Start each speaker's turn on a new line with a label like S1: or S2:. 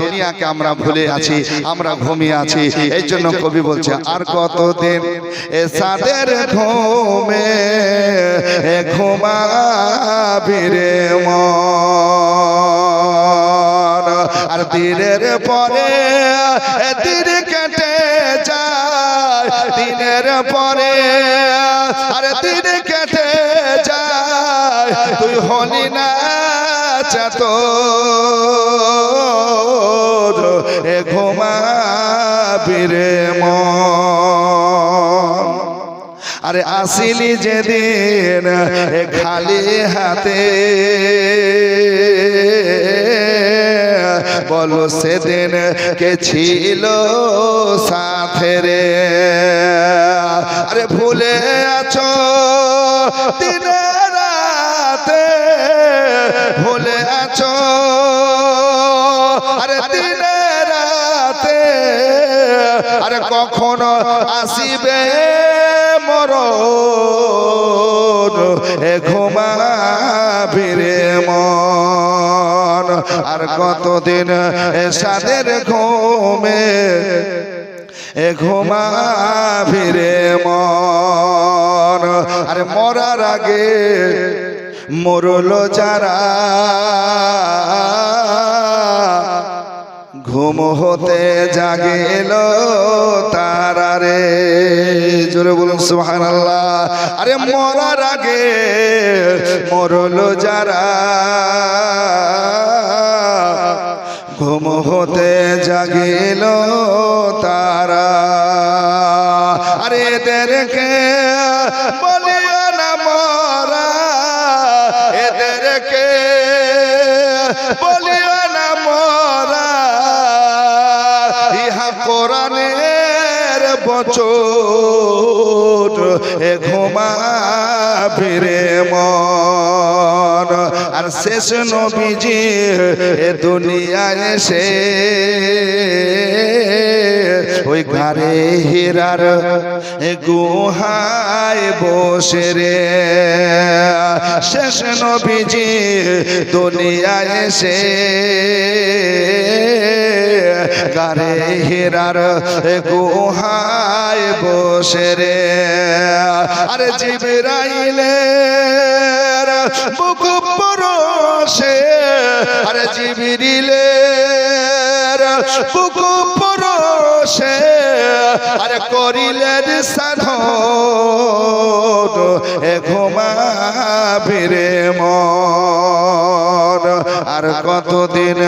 S1: দুনিয়াকে আমরা ভুলে আছি, আমরা ঘুমিয়ে আছি। এই জন্য কবি বলছে, আর কতদিন এ সাদের ঘুমে, এ ঘুমাবি রে মন? আর দিনের পরে দিন কেটে যায়, দিনের পরে, আর দিন কেটে যায়। তুই হলি না চেত এ ঘুমাবি রে আরে আসিলি যেদিন খালি হাতে। বলো সেদিন কে ছিল সাথে রে? আরে ভুলে আছো দিনে রাতে, ভুলে আছো কখনো আসিবে মর এ ঘুমাবি রে মন। আর কতদিন এ সাদের ঘুমে? এ ঘুমাবি রে মন। আরে মরার আগে মরলো যারা ঘুম হতে জাগিল তারা রে। জোরে বলুন সুহান আল্লাহ আরে মরার আগে মরলো যারা। ঘুম হতে জাগিল তারা। আরে এদেরকে বলিও না মরা। এদেরকে বলিও এ ঘুমা ফিরে মন। শেষ নবীজি এ দুনিয়ায় এসে ওই ঘরে হীরার গুহায় বসে রে। শেষ নবীজি দুনিয়ায় এসে গারে হীরার গুহায় বসে রে। আরে জিবরাইলে বুক পরশে আরে জিবিরিলে বুক পরশে। আরে করিলেন সাধন এ ঘুমাবিরে মন। আর কতদিন